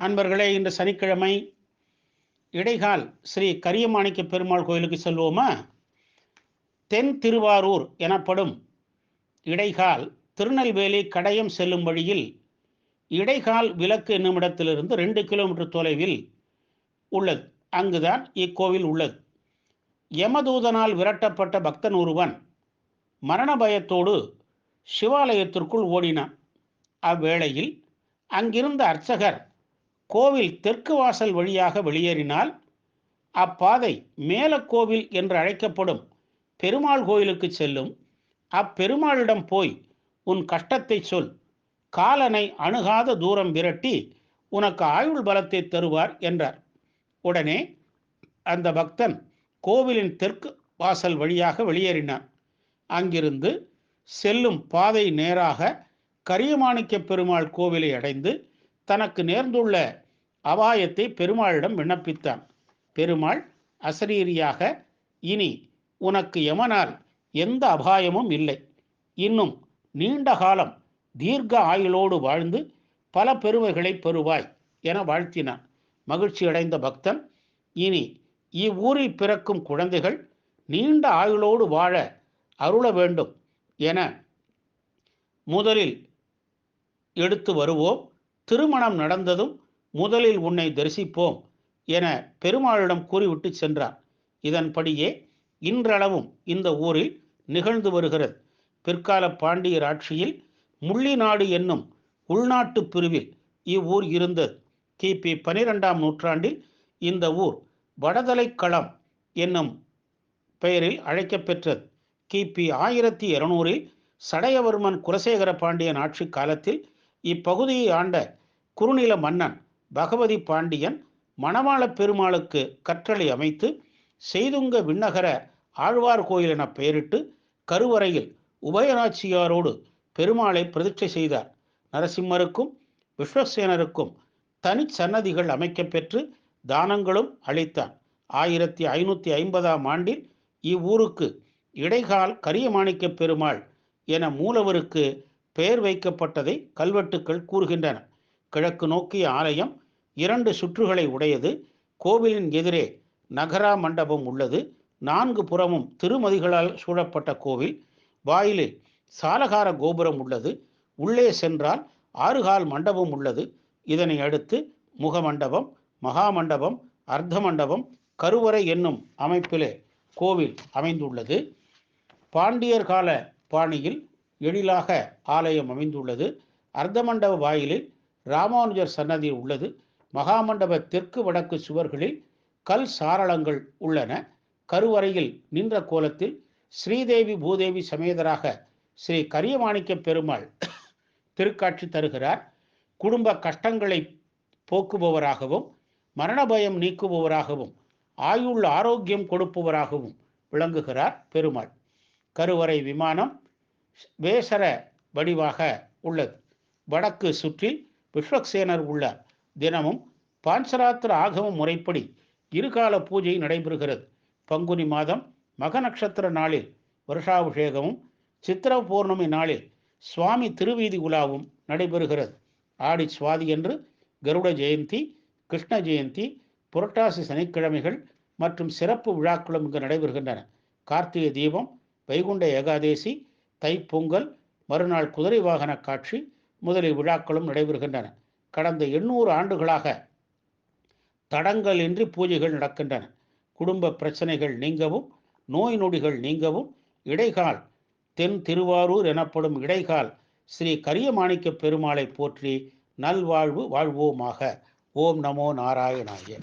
அன்பர்களே இன்று சனிக்கிழமை இடைகால் ஸ்ரீ கரியமாணிக்க பெருமாள் கோயிலுக்கு செல்வோமா? தென் திருவாரூர் எனப்படும் இடைகால் திருநெல்வேலி கடையம் செல்லும் வழியில் இடைகால் விளக்கு என்னுமிடத்திலிருந்து ரெண்டு கிலோமீட்டர் தொலைவில் உள்ளது. அங்குதான் இக்கோவில் உள்ளது. யமதூதனால் விரட்டப்பட்ட பக்தன் ஒருவன் மரண பயத்தோடு சிவாலயத்திற்குள் ஓடினான். அவ்வேளையில் அங்கிருந்த அர்ச்சகர் கோவில் தெற்கு வாசல் வழியாக வெளியேறினால் அப்பாதை மேலக்கோவில் என்று அழைக்கப்படும் பெருமாள் கோயிலுக்கு செல்லும். அப்பெருமாளிடம் போய் உன் கஷ்டத்தை சொல். காலனை அணுகாத தூரம் விரட்டி உனக்கு ஆயுள் பலத்தை தருவார் என்றார். உடனே அந்த பக்தன் கோவிலின் தெற்கு வாசல் வழியாக வெளியேறினான். அங்கிருந்து செல்லும் பாதை நேராக கரியமாணிக்க பெருமாள் கோவிலை அடைந்து தனக்கு நேர்ந்துள்ள அபாயத்தை பெருமாளிடம் விண்ணப்பித்தான். பெருமாள் அசரீரியாக இனி உனக்கு யமனால் எந்த அபாயமும் இல்லை. இன்னும் நீண்ட காலம் தீர்க்க ஆயுளோடு வாழ்ந்து பல பெருமைகளை பெறுவாய் என வாழ்த்தினான். மகிழ்ச்சி அடைந்த பக்தன் இனி இவ்வூரில் பிறக்கும் குழந்தைகள் நீண்ட ஆயுளோடு வாழ அருள வேண்டும் என முதலில் எடுத்து வருவோம். திருமணம் நடந்ததும் முதலில் உன்னை தரிசிப்போம் என பெருமாளிடம் கூறிவிட்டு சென்றார் இதன்படியே இன்றளவும் இந்த ஊரில் நிகழ்ந்து வருகிறது. பிற்கால பாண்டியர் ஆட்சியில் முள்ளிநாடு என்னும் உள்நாட்டு பிரிவில் இவ்வூர் இருந்தது. கிபி பனிரெண்டாம் நூற்றாண்டில் இந்த ஊர் வடதலைக்களம் என்னும் பெயரில் அழைக்கப்பெற்றது கிபி ஆயிரத்தி இருநூறில் சடையவர்மன் குலசேகர பாண்டியன் ஆட்சி காலத்தில் இப்பகுதியை ஆண்ட குறுநில மன்னன் பகவதி பாண்டியன் மணவாள பெருமாளுக்கு கற்றளை அமைத்து செய்துங்க விண்ணகர ஆழ்வார் கோயில் என பெயரிட்டு கருவறையில் உபயநாச்சியாரோடு பெருமாளை பிரதிஷ்டை செய்தார். நரசிம்மருக்கும் விஸ்வசேனருக்கும் தனி சன்னதிகள் அமைக்கப்பெற்று தானங்களும் அளித்தான் ஆயிரத்தி ஐநூற்றி ஐம்பதாம் ஆண்டில் இவ்வூருக்கு இடைகால் கரியமாணிக்க பெருமாள் என மூலவருக்கு பெயர் வைக்கப்பட்டதை கல்வெட்டுக்கள் கூறுகின்றன. கிழக்கு நோக்கிய ஆலயம் இரண்டு சுற்றுகளை உடையது. கோவிலின் எதிரே நகரா மண்டபம் உள்ளது. நான்கு புறமும் திருமதிகளால் சூழப்பட்ட கோவில். வாயிலில் சாலகார கோபுரம் உள்ளது. உள்ளே சென்றால் ஆறுகால் மண்டபம் உள்ளது. இதனை அடுத்து முகமண்டபம் மகாமண்டபம் அர்த்த மண்டபம் கருவறை என்னும் அமைப்பிலே கோவில் அமைந்துள்ளது. பாண்டியர் கால பாணியில் எழிலாக ஆலயம் அமைந்துள்ளது. அர்த்தமண்டப வாயிலில் ராமானுஜர் சன்னதி உள்ளது. மகாமண்டப தெற்கு வடக்கு சுவர்களில் கல் சாரளங்கள் உள்ளன. கருவறையில் நின்ற கோலத்தில் ஸ்ரீதேவி பூதேவி சமேதராக ஸ்ரீ கரியமாணிக்க பெருமாள் திருக்காட்சி தருகிறார். குடும்ப கஷ்டங்களை போக்குபவராகவும் மரண பயம் நீக்குபவராகவும் ஆயுள் ஆரோக்கியம் கொடுப்பவராகவும் விளங்குகிறார் பெருமாள். கருவறை விமானம் வேசர வடிவாக உள்ளது. வடக்கு சுற்றில் விஸ்வக்சேனர் உள்ளார் தினமும் பாஞ்சராத்திர ஆகம முறைப்படி இருகால பூஜை நடைபெறுகிறது. பங்குனி மாதம் மக நட்சத்திர நாளில் வருஷாபிஷேகமும் சித்திர பௌர்ணமி நாளில் சுவாமி திருவீதி உலாவும் நடைபெறுகிறது. ஆடி சுவாதி என்று கருட ஜெயந்தி கிருஷ்ண ஜெயந்தி புரட்டாசி சனிக்கிழமைகள் மற்றும் சிறப்பு விழாக்களும் இங்கு நடைபெறுகின்றன. கார்த்திகை தீபம் வைகுண்ட ஏகாதேசி தைப்பொங்கல் மறுநாள் குதிரை வாகன காட்சி முதலிய விழாக்களும் நடைபெறுகின்றன. கடந்த எண்ணூறு ஆண்டுகளாக தடங்கலின்றி பூஜைகள் நடக்கின்றன. குடும்ப பிரச்சனைகள் நீங்கவும் நோய் நொடிகள் நீங்கவும் இடைகால் தென் திருவாரூர் எனப்படும் இடைகால் ஸ்ரீ கரியமாணிக்க பெருமாளை போற்றி நல்வாழ்வு வாழ்வோமாக. ஓம் நமோ நாராயணாய.